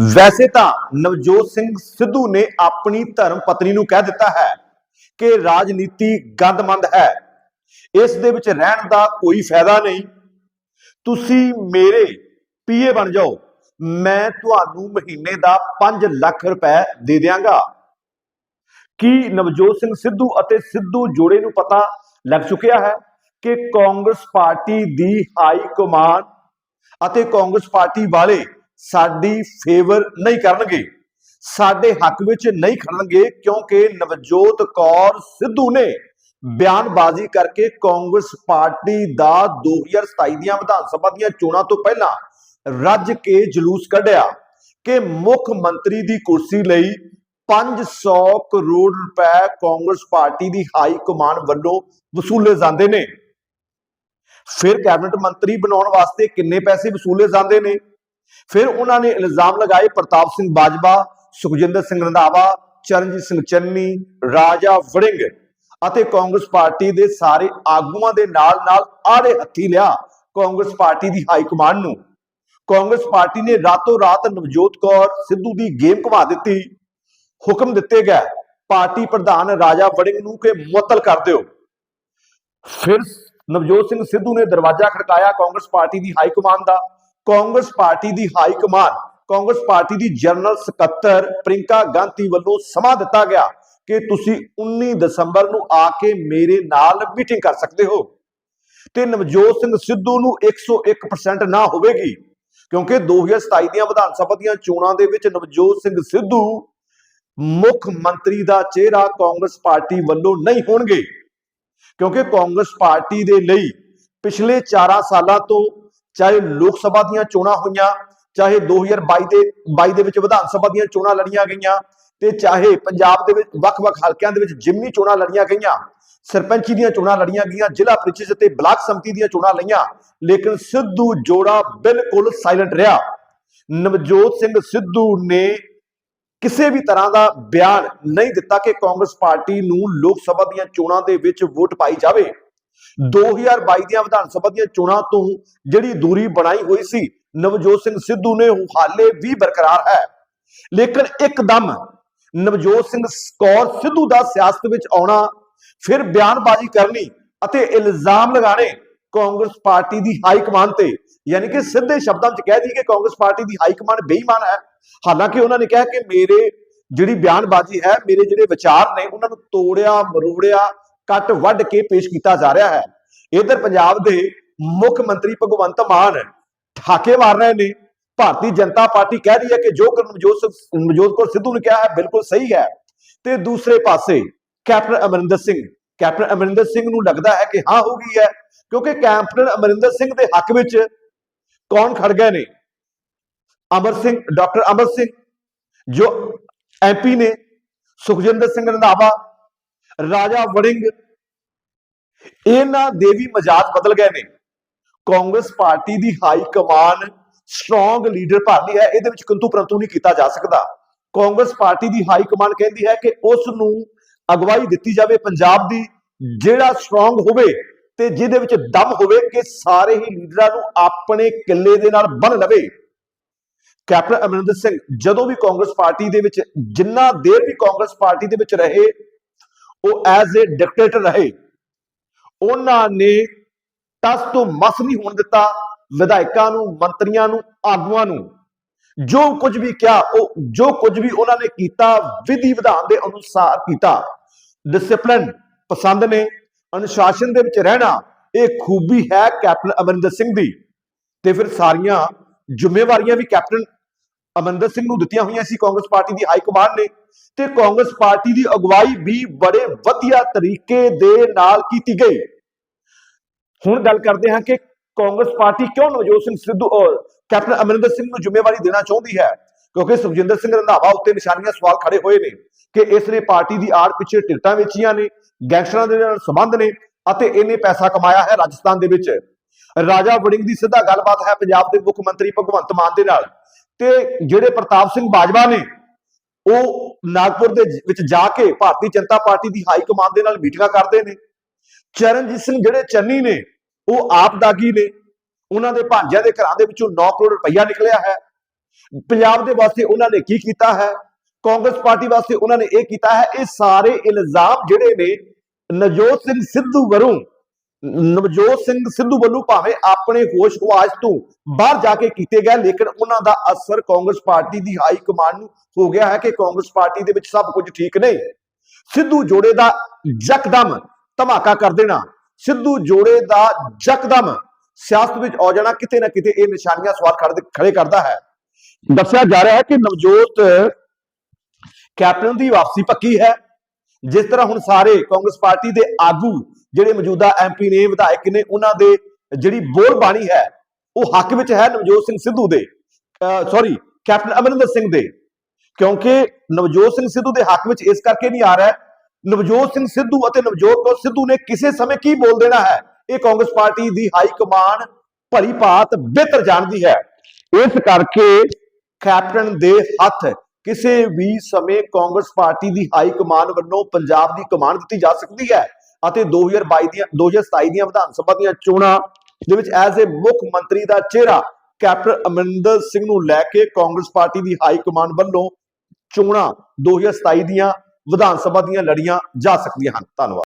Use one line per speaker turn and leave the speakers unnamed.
ਵੈਸੇ ਤਾਂ ਨਵਜੋਤ ਸਿੰਘ ਸਿੱਧੂ ਨੇ ਆਪਣੀ ਧਰਮ ਪਤਨੀ ਨੂੰ ਕਹਿ ਦਿੱਤਾ ਹੈ ਕਿ ਰਾਜਨੀਤੀ ਗੰਦਮੰਦ ਹੈ। ਇਸ ਦੇ ਵਿੱਚ ਰਹਿਣ ਦਾ ਕੋਈ ਫਾਇਦਾ ਨਹੀਂ। ਤੁਸੀਂ ਮੇਰੇ ਪੀਏ ਬਣ ਜਾਓ। ਮੈਂ ਤੁਹਾਨੂੰ ਮਹੀਨੇ ਦਾ 5 ਲੱਖ ਰੁਪਏ ਦੇ ਦਿਆਂਗਾ। ਕੀ ਨਵਜੋਤ ਸਿੰਘ ਸਿੱਧੂ ਅਤੇ ਸਿੱਧੂ ਜੋੜੇ ਨੂੰ ਪਤਾ ਲੱਗ ਚੁੱਕਿਆ ਹੈ ਕਿ ਕਾਂਗਰਸ ਪਾਰਟੀ ਦੀ ਹਾਈ ਕਮਾਨ ਅਤੇ ਕਾਂਗਰਸ ਪਾਰਟੀ ਵਾਲੇ ਸਾਡੀ ਫੇਵਰ ਨਹੀਂ ਕਰਨਗੇ। ਸਾਡੇ ਹੱਕ ਵਿੱਚ ਨਹੀਂ ਖੜਨਗੇ ਕਿਉਂਕਿ ਨਵਜੋਤ ਕੌਰ ਸਿੱਧੂ ਨੇ ਬਿਆਨਬਾਜ਼ੀ ਕਰਕੇ ਕਾਂਗਰਸ ਪਾਰਟੀ ਦਾ 2027 ਦੀਆਂ ਵਿਧਾਨ ਸਭਾ ਦੀਆਂ ਚੋਣਾਂ ਤੋਂ ਪਹਿਲਾਂ ਰੱਜ ਕੇ ਜਲੂਸ ਕੱਢਿਆ ਕਿ ਮੁੱਖ ਮੰਤਰੀ ਦੀ ਕੁਰਸੀ ਲਈ 500 ਕਰੋੜ ਰੁਪਏ ਕਾਂਗਰਸ ਪਾਰਟੀ ਦੀ ਹਾਈ ਕਮਾਨ ਵੱਲੋਂ ਵਸੂਲੇ ਜਾਂਦੇ ਨੇ। ਫਿਰ ਕੈਬਨਿਟ ਮੰਤਰੀ ਬਣਾਉਣ ਵਾਸਤੇ ਕਿੰਨੇ ਪੈਸੇ ਵਸੂਲੇ ਜਾਂਦੇ ਨੇ? ਫਿਰ ਉਹਨਾਂ ਨੇ ਇਲਜ਼ਾਮ ਲਗਾਏ ਪ੍ਰਤਾਪ ਸਿੰਘ ਬਾਜਵਾ, ਸੁਖਜਿੰਦਰ ਸਿੰਘ ਰੰਧਾਵਾ, ਚਰਨਜੀਤ ਸਿੰਘ ਚੰਨੀ, ਰਾਜਾ ਵੜਿੰਗ ਅਤੇ ਕਾਂਗਰਸ ਪਾਰਟੀ ਦੇ ਸਾਰੇ ਆਗੂਆਂ ਦੇ ਨਾਲ-ਨਾਲ ਆੜੇ ਹੱਥੀ ਲਿਆ ਕਾਂਗਰਸ ਪਾਰਟੀ ਦੀ ਹਾਈ ਕਮਾਂਡ ਨੂੰ। ਕਾਂਗਰਸ ਪਾਰਟੀ ਨੇ ਰਾਤੋਂ ਰਾਤ ਨਵਜੋਤ ਕੌਰ ਸਿੱਧੂ ਦੀ ਗੇਮ ਘੁਮਾ ਦਿੱਤੀ। ਹੁਕਮ ਦਿੱਤੇ ਗਏ, ਪਾਰਟੀ ਪ੍ਰਧਾਨ ਰਾਜਾ ਵੜਿੰਗ ਨੂੰ ਕਿ ਮੁਅੱਤਲ ਕਰ ਦਿਓ। ਫਿਰ ਨਵਜੋਤ ਸਿੰਘ ਸਿੱਧੂ ਨੇ ਦਰਵਾਜ਼ਾ ਖੜਕਾਇਆ ਕਾਂਗਰਸ ਪਾਰਟੀ ਦੀ ਹਾਈ ਕਮਾਨ ਦਾ। ਕਾਂਗਰਸ ਪਾਰਟੀ ਦੀ ਹਾਈ ਕਮਾਨ ਕਾਂਗਰਸ ਪਾਰਟੀ ਦੀ ਜਨਰਲ ਸਕੱਤਰ ਪ੍ਰਿੰਕਾ ਗਾਂਧੀ ਵੱਲੋਂ ਸਮਾਂ ਦਿੱਤਾ ਗਿਆ ਕਿ ਤੁਸੀਂ 19 ਦਸੰਬਰ ਨੂੰ ਆ ਕੇ ਮੇਰੇ ਨਾਲ ਮੀਟਿੰਗ ਕਰ ਸਕਦੇ ਹੋ। ਤੇ ਨਵਜੋਤ ਸਿੰਘ ਸਿੱਧੂ ਨੂੰ 101% ਨਾ ਹੋਵੇਗੀ, ਕਿਉਂਕਿ 2027 ਦੀਆਂ ਵਿਧਾਨ ਸਭਾ ਦੀਆਂ ਚੋਣਾਂ ਦੇ ਵਿੱਚ ਨਵਜੋਤ ਸਿੰਘ ਸਿੱਧੂ ਮੁੱਖ ਮੰਤਰੀ ਦਾ ਚਿਹਰਾ ਕਾਂਗਰਸ ਪਾਰਟੀ ਵੱਲੋਂ ਨਹੀਂ ਹੋਣਗੇ, ਕਿਉਂਕਿ ਕਾਂਗਰਸ ਪਾਰਟੀ ਦੇ ਲਈ ਪਿਛਲੇ 4 ਸਾਲਾਂ ਤੋਂ ਚਾਹੇ ਲੋਕ ਸਭਾ ਦੀਆਂ ਚੋਣਾਂ ਹੋਈਆਂ, ਚਾਹੇ 2022 ਦੇ 22 ਦੇ ਵਿੱਚ ਵਿਧਾਨ ਸਭਾ ਦੀਆਂ ਚੋਣਾਂ ਲੜੀਆਂ ਗਈਆਂ ਤੇ ਚਾਹੇ ਪੰਜਾਬ ਦੇ ਵਿੱਚ ਵੱਖ-ਵੱਖ ਹਲਕਿਆਂ ਦੇ ਵਿੱਚ ਜਿਮਨੀ ਚੋਣਾਂ ਲੜੀਆਂ ਗਈਆਂ, ਸਰਪੰਚੀ ਦੀਆਂ ਚੋਣਾਂ ਲੜੀਆਂ ਗਈਆਂ, ਜ਼ਿਲ੍ਹਾ ਪ੍ਰੀਸ਼ਦ ਤੇ ਬਲਾਕ ਸੰਮਤੀ ਦੀਆਂ ਚੋਣਾਂ ਲਈਆਂ, ਲੇਕਿਨ ਸਿੱਧੂ ਜੋੜਾ ਬਿਲਕੁਲ ਸਾਇਲੈਂਟ ਰਿਹਾ। ਨਵਜੋਤ ਸਿੰਘ ਸਿੱਧੂ ਨੇ ਕਿਸੇ ਵੀ ਤਰ੍ਹਾਂ ਦਾ ਬਿਆਨ ਨਹੀਂ ਦਿੱਤਾ ਕਿ ਕਾਂਗਰਸ ਪਾਰਟੀ ਨੂੰ ਲੋਕ ਸਭਾ ਦੀਆਂ ਚੋਣਾਂ ਦੇ ਵਿੱਚ ਵੋਟ ਪਾਈ ਜਾਵੇ। 2022 ਦੀਆਂ ਵਿਧਾਨ ਸਭਾ ਦੀਆਂ ਚੋਣਾਂ ਤੋਂ ਜਿਹੜੀ ਦੂਰੀ ਬਣਾਈ ਹੋਈ ਸੀ, ਨਵਜੋਤ ਸਿੰਘ ਸਿੱਧੂ ਨੇ ਹਾਲੇ ਵੀ ਬਰਕਰਾਰ ਹੈ। ਲੇਕਿਨ ਇੱਕਦਮ ਨਵਜੋਤ ਸਿੰਘ ਕੌਰ ਸਿੱਧੂ ਦਾ ਸਿਆਸਤ ਵਿੱਚ ਆਉਣਾ, ਫਿਰ ਬਿਆਨਬਾਜ਼ੀ ਕਰਨੀ ਅਤੇ ਇਲਜ਼ਾਮ ਲਗਾਣੇ ਕਾਂਗਰਸ ਪਾਰਟੀ ਦੀ ਹਾਈ ਕਮਾਨ ਤੇ, ਯਾਨੀ ਕਿ ਸਿੱਧੇ ਸ਼ਬਦਾਂ 'ਚ ਕਹਿ ਦੀ ਕਿ ਕਾਂਗਰਸ ਪਾਰਟੀ ਦੀ ਹਾਈ ਕਮਾਨ ਬੇਈਮਾਨ ਹੈ। ਹਾਲਾਂਕਿ ਉਹਨਾਂ ਨੇ ਕਿਹਾ ਕਿ ਮੇਰੇ ਜਿਹੜੀ ਬਿਆਨਬਾਜ਼ੀ ਹੈ, ਮੇਰੇ ਜਿਹੜੇ ਵਿਚਾਰ ਨੇ, ਉਹਨਾਂ ਨੂੰ ਤੋੜਿਆ, ਮਰੋੜਿਆ ਕੱਟ ਵੱਢ ਕੇ ਪੇਸ਼ ਕੀਤਾ ਜਾ ਰਿਹਾ ਹੈ। ਇਧਰ ਪੰਜਾਬ ਦੇ ਮੁੱਖ ਮੰਤਰੀ ਭਗਵੰਤ ਮਾਨ ਠਾਕੇ ਮਾਰ ਰਹੇ ਨੇ। ਭਾਰਤੀ ਜਨਤਾ ਪਾਰਟੀ ਕਹਿ ਰਹੀ ਹੈ ਕਿ ਜੋ ਨਵਜੋਤ ਕੌਰ ਸਿੱਧੂ ਨੇ ਕਿਹਾ ਹੈ, ਬਿਲਕੁਲ ਸਹੀ ਹੈ। ਤੇ ਦੂਸਰੇ ਪਾਸੇ ਕੈਪਟਨ ਅਮਰਿੰਦਰ ਸਿੰਘ, ਕੈਪਟਨ ਅਮਰਿੰਦਰ ਸਿੰਘ ਨੂੰ ਲੱਗਦਾ ਹੈ ਕਿ ਹਾਂ ਹੋ ਗਈ ਹੈ, ਕਿਉਂਕਿ ਕੈਪਟਨ ਅਮਰਿੰਦਰ ਸਿੰਘ ਦੇ ਹੱਕ ਵਿੱਚ ਕੌਣ ਖੜ ਗਏ ਨੇ? ਅਮਰ ਸਿੰਘ, ਡਾਕਟਰ ਅਮਰ ਸਿੰਘ, ਜੋ ਐਮਪੀ ਨੇ, ਸੁਖਜਿੰਦਰ ਸਿੰਘ ਰੰਧਾਵਾ ਰਾਜਾ ਵੜਿੰਗ। ਇਹਨਾਂ ਦੇ ਵੀ ਮਜਾਜ ਬਦਲ ਗਏ ਨੇ। ਕਾਂਗਰਸ ਪਾਰਟੀ ਦੀ ਹਾਈ ਕਮਾਨ ਸਟਰੋਂਗ ਲੀਡਰ ਭਾਰਤੀ ਹੈ। ਇਹਦੇ ਵਿੱਚ ਕਿੰਤੂ ਪ੍ਰੰਤੂ ਨਹੀਂ ਕੀਤਾ ਜਾ ਸਕਦਾ। ਕਾਂਗਰਸ ਪਾਰਟੀ ਦੀ ਹਾਈ ਕਮਾਨ ਕਹਿੰਦੀ ਹੈ ਕਿ ਉਸ ਨੂੰ ਅਗਵਾਈ ਦਿੱਤੀ ਜਾਵੇ ਪੰਜਾਬ ਦੀ। ਜਿਹੜਾ ਸਟਰੋਂਗ ਹੋਵੇ ਤੇ ਜਿਹਦੇ ਵਿੱਚ ਦਮ ਹੋਵੇ ਕਿ ਸਾਰੇ ਹੀ ਲੀਡਰਾਂ ਨੂੰ ਆਪਣੇ ਕਿੱਲੇ ਦੇ ਨਾਲ ਬੰਨ ਲਵੇ। ਕੈਪਟਨ ਅਮਰਿੰਦਰ ਸਿੰਘ ਜਦੋਂ ਵੀ ਕਾਂਗਰਸ ਪਾਰਟੀ ਦੇ ਵਿੱਚ ਜਿੰਨਾ ਦੇਰ ਵੀ ਕਾਂਗਰਸ ਪਾਰਟੀ ਦੇ ਵਿੱਚ ਰਹੇ ਉਹ ਐਜ਼ ਅ ਡਿਕਟੇਟਰ ਰਹੇ। ਉਹਨਾਂ ਨੇ ਟਸ ਤੋਂ ਮਸ ਨਹੀਂ ਹੋਣ ਦਿੱਤਾ ਵਿਧਾਇਕਾਂ ਨੂੰ, ਮੰਤਰੀਆਂ ਨੂੰ, ਆਗੂਆਂ ਨੂੰ। ਜੋ ਕੁਝ ਵੀ ਕਿਹਾ, ਉਹ ਜੋ ਕੁਝ ਵੀ ਉਹਨਾਂ ਨੇ ਕੀਤਾ, ਵਿਧੀ ਵਿਧਾਨ ਦੇ ਅਨੁਸਾਰ ਕੀਤਾ। ਡਿਸਪਲਿਨ ਪਸੰਦ ਨੇ, ਅਨੁਸ਼ਾਸਨ ਦੇ ਵਿੱਚ ਰਹਿਣਾ, ਇਹ ਖੂਬੀ ਹੈ ਕੈਪਟਨ ਅਮਰਿੰਦਰ ਸਿੰਘ ਦੀ। ਤੇ ਫਿਰ ਸਾਰੀਆਂ ਜ਼ਿੰਮੇਵਾਰੀਆਂ ਵੀ ਕੈਪਟਨ ਅਮਰਿੰਦਰ ਸਿੰਘ ਨੂੰ ਦਿੱਤੀਆਂ ਹੋਈਆਂ ਸੀ, ਕਾਂਗਰਸ ਪਾਰਟੀ ਦੀ ਹਾਈ ਕਮਾਂਡ ਨੇ ਤੇ ਕਾਂਗਰਸ ਪਾਰਟੀ ਦੀ ਅਗਵਾਈ ਵੀ ਬੜੇ ਵਧੀਆ ਤਰੀਕੇ ਦੇ ਨਾਲ ਕੀਤੀ ਗਈ। ਹੁਣ ਗੱਲ ਕਰਦੇ ਹਾਂ ਕਿ ਕਾਂਗਰਸ ਪਾਰਟੀ ਕਿਉਂ ਨਵਜੋਤ ਸਿੰਘ ਸਿੱਧੂ ਔਰ ਕੈਪਟਨ ਅਮਰਿੰਦਰ ਸਿੰਘ ਨੂੰ ਜ਼ਿੰਮੇਵਾਰੀ ਦੇਣਾ ਚਾਹੁੰਦੀ ਹੈ? ਕਿਉਂਕਿ ਸੁਖਜਿੰਦਰ ਸਿੰਘ ਰੰਧਾਵਾ ਉੱਤੇ ਨਿਸ਼ਾਨੀਆਂ ਸਵਾਲ ਖੜੇ ਹੋਏ ਨੇ ਕਿ ਇਸ ਨੇ ਪਾਰਟੀ ਦੀ ਆੜ ਪਿੱਛੇ ਟਿਕਟਾਂ ਵੇਚੀਆਂ ਨੇ, ਗੈਂਗਸਟਰਾਂ ਦੇ ਨਾਲ ਸੰਬੰਧ ਨੇ ਅਤੇ ਇਹਨੇ ਪੈਸਾ ਕਮਾਇਆ ਹੈ ਰਾਜਸਥਾਨ ਦੇ ਵਿੱਚ। ਰਾਜਾ ਵੜਿੰਗ ਦੀ ਸਿੱਧਾ ਗੱਲਬਾਤ ਹੈ ਪੰਜਾਬ ਦੇ ਮੁੱਖ ਮੰਤਰੀ ਭਗਵੰਤ ਮਾਨ ਦੇ ਨਾਲ। ਤੇ ਜਿਹੜੇ ਪ੍ਰਤਾਪ ਸਿੰਘ ਬਾਜਵਾ ਨੇ, ਉਹ ਨਾਗਪੁਰ ਦੇ ਵਿੱਚ ਜਾ ਕੇ ਭਾਰਤੀ ਜਨਤਾ ਪਾਰਟੀ ਦੀ ਹਾਈ ਕਮਾਂਡ ਦੇ ਨਾਲ ਮੀਟਿੰਗਾਂ ਕਰਦੇ ਨੇ। ਚਰਨਜੀਤ ਸਿੰਘ ਜਿਹੜੇ ਚੰਨੀ ਨੇ, ਉਹ ਆਪ ਦਾਗੀ ਨੇ। ਉਹਨਾਂ ਦੇ ਭਾਂਜਿਆਂ ਦੇ ਘਰਾਂ ਦੇ ਵਿੱਚੋਂ 9 ਕਰੋੜ ਰੁਪਈਆ ਨਿਕਲਿਆ ਹੈ। ਪੰਜਾਬ ਦੇ ਵਾਸਤੇ ਉਹਨਾਂ ਨੇ ਕੀ ਕੀਤਾ ਹੈ? ਕਾਂਗਰਸ ਪਾਰਟੀ ਵਾਸਤੇ ਉਹਨਾਂ ਨੇ ਇਹ ਕੀਤਾ ਹੈ, ਇਹ ਸਾਰੇ ਇਲਜ਼ਾਮ ਜਿਹੜੇ ਨੇ, ਨਵਜੋਤ ਸਿੰਘ ਸਿੱਧੂ ਵਰੋਂ ਨਵਜੋਤ ਸਿੰਘ ਸਿੱਧੂ ਵੱਲੋਂ ਭਾਵੇਂ ਆਪਣੇ ਹੋਸ਼ ਹਵਾਸ ਤੋਂ ਬਾਹਰ ਜਾ ਕੇ ਕੀਤੇ ਗਏ, ਲੇਕਿਨ ਉਹਨਾਂ ਦਾ ਅਸਰ ਕਾਂਗਰਸ ਪਾਰਟੀ ਦੀ ਹਾਈ ਕਮਾਂਡ ਨੂੰ ਹੋ ਗਿਆ ਹੈ ਕਿ ਕਾਂਗਰਸ ਪਾਰਟੀ ਦੇ ਵਿੱਚ ਸਭ ਕੁਝ ਠੀਕ ਨਹੀਂ ਸਿੱਧੂ ਜੋੜੇ ਦਾ ਯਕਦਮ ਧਮਾਕਾ ਕਰ ਦੇਣਾ। ਸਿੱਧੂ ਜੋੜੇ ਦਾ ਯਕਦਮ ਸਿਆਸਤ ਵਿੱਚ ਆ ਜਾਣਾ, ਕਿਤੇ ਨਾ ਕਿਤੇ ਇਹ ਨਿਸ਼ਾਨੀਆਂ ਸਵਾਲ ਖੜੇ ਖੜੇ ਕਰਦਾ ਹੈ। ਦੱਸਿਆ ਜਾ ਰਿਹਾ ਹੈ ਕਿ ਨਵਜੋਤ ਕੈਪਟਨ ਦੀ ਵਾਪਸੀ ਪੱਕੀ ਹੈ। ਜਿਸ ਤਰ੍ਹਾਂ ਹੁਣ ਸਾਰੇ ਕਾਂਗਰਸ ਪਾਰਟੀ ਦੇ ਆਗੂ ਜਿਹੜੇ ਮੌਜੂਦਾ ਐਮਪੀ ਨੇ, ਵਿਧਾਇਕ ਨੇ, ਉਹਨਾਂ ਦੇ ਜਿਹੜੀ ਬੋਲ ਬਾਣੀ ਹੈ, ਉਹ ਹੱਕ ਵਿੱਚ ਹੈ ਨਵਜੋਤ ਸਿੰਘ ਸਿੱਧੂ ਦੇ। ਸੌਰੀ ਕੈਪਟਨ ਅਮਰਿੰਦਰ ਸਿੰਘ ਦੇ। ਕਿਉਂਕਿ ਨਵਜੋਤ ਸਿੰਘ ਸਿੱਧੂ ਦੇ ਹੱਕ ਵਿੱਚ ਇਸ ਕਰਕੇ ਨਹੀਂ ਆ ਰਿਹਾ। ਨਵਜੋਤ ਸਿੰਘ ਸਿੱਧੂ ਅਤੇ ਨਵਜੋਤ ਕੌਰ ਸਿੱਧੂ ਨੇ ਕਿਸੇ ਸਮੇਂ ਕੀ ਬੋਲ ਦੇਣਾ ਹੈ? ਇਹ ਕਾਂਗਰਸ ਪਾਰਟੀ ਦੀ ਹਾਈ ਕਮਾਨ ਭਲੀ ਭਾਤ ਬਿਹਤਰ ਜਾਣਦੀ ਹੈ। ਇਸ ਕਰਕੇ ਕੈਪਟਨ ਦੇ ਹੱਥ ਕਿਸੇ ਵੀ ਸਮੇਂ ਕਾਂਗਰਸ ਪਾਰਟੀ ਦੀ ਹਾਈ ਕਮਾਨ ਵੱਲੋਂ ਪੰਜਾਬ ਦੀ ਕਮਾਨ ਦਿੱਤੀ ਜਾ ਸਕਦੀ ਹੈ ਅਤੇ 2022 ਦੀਆਂ 2027 ਦੀਆਂ ਵਿਧਾਨ ਸਭਾ ਦੀਆਂ ਚੋਣਾਂ ਦੇ ਵਿੱਚ ਐਜ਼ ਅ ਮੁੱਖ ਮੰਤਰੀ ਦਾ ਚਿਹਰਾ ਕੈਪਟਨ ਅਮਰਿੰਦਰ ਸਿੰਘ ਨੂੰ ਲੈ ਕੇ ਕਾਂਗਰਸ ਪਾਰਟੀ ਦੀ ਹਾਈ ਕਮਾਨ ਵੱਲੋਂ ਚੋਣਾਂ 2027 ਦੀਆਂ ਵਿਧਾਨ ਸਭਾ ਦੀਆਂ ਲੜੀਆਂ ਜਾ ਸਕਦੀਆਂ ਹਨ। ਧੰਨਵਾਦ।